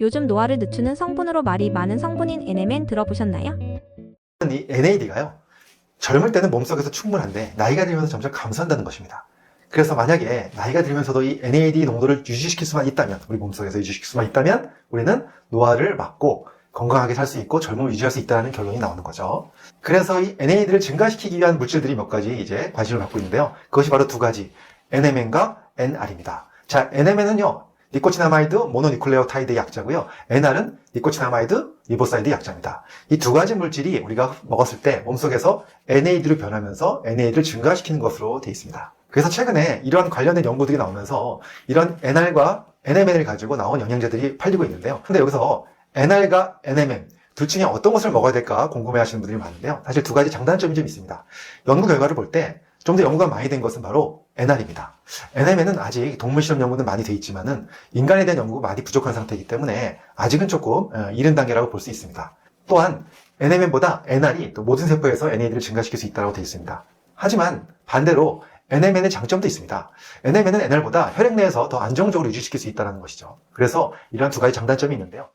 요즘 노화를 늦추는 성분으로 말이 많은 성분인 NMN 들어보셨나요? 이 NAD가요. 젊을 때는 몸속에서 충분한데 나이가 들면서 점점 감소한다는 것입니다. 그래서 만약에 나이가 들면서도 이 NAD 농도를 유지시킬 수만 있다면 우리 몸속에서 유지시킬 수만 있다면 우리는 노화를 막고 건강하게 살 수 있고 젊음을 유지할 수 있다는 결론이 나오는 거죠. 그래서 이 NAD를 증가시키기 위한 물질들이 몇 가지 이제 관심을 갖고 있는데요. 그것이 바로 두 가지 NMN과 NR입니다. 자, NMN은요. 니코치나마이드 모노니클레오타이드 약자고요. NR은 니코치나마이드 리보사이드 약자입니다. 이 두 가지 물질이 우리가 먹었을 때 몸속에서 NAD로 변하면서 NAD를 증가시키는 것으로 되어 있습니다. 그래서 최근에 이러한 관련된 연구들이 나오면서 이런 NR과 NMN을 가지고 나온 영양제들이 팔리고 있는데요. 근데 여기서 NR과 NMN 둘 중에 어떤 것을 먹어야 될까 궁금해 하시는 분들이 많은데요. 사실 두 가지 장단점이 좀 있습니다. 연구 결과를 볼 때 좀 더 연구가 많이 된 것은 바로 NR입니다. NMN은 아직 동물 실험 연구는 많이 돼 있지만은 인간에 대한 연구가 많이 부족한 상태이기 때문에 아직은 조금 어, 이른 단계라고 볼 수 있습니다. 또한 NMN보다 NR이 또 모든 세포에서 NAD를 증가시킬 수 있다고 되어 있습니다. 하지만 반대로 NMN의 장점도 있습니다. NMN은 NR보다 혈액 내에서 더 안정적으로 유지시킬 수 있다는 것이죠. 그래서 이러한 두 가지 장단점이 있는데요.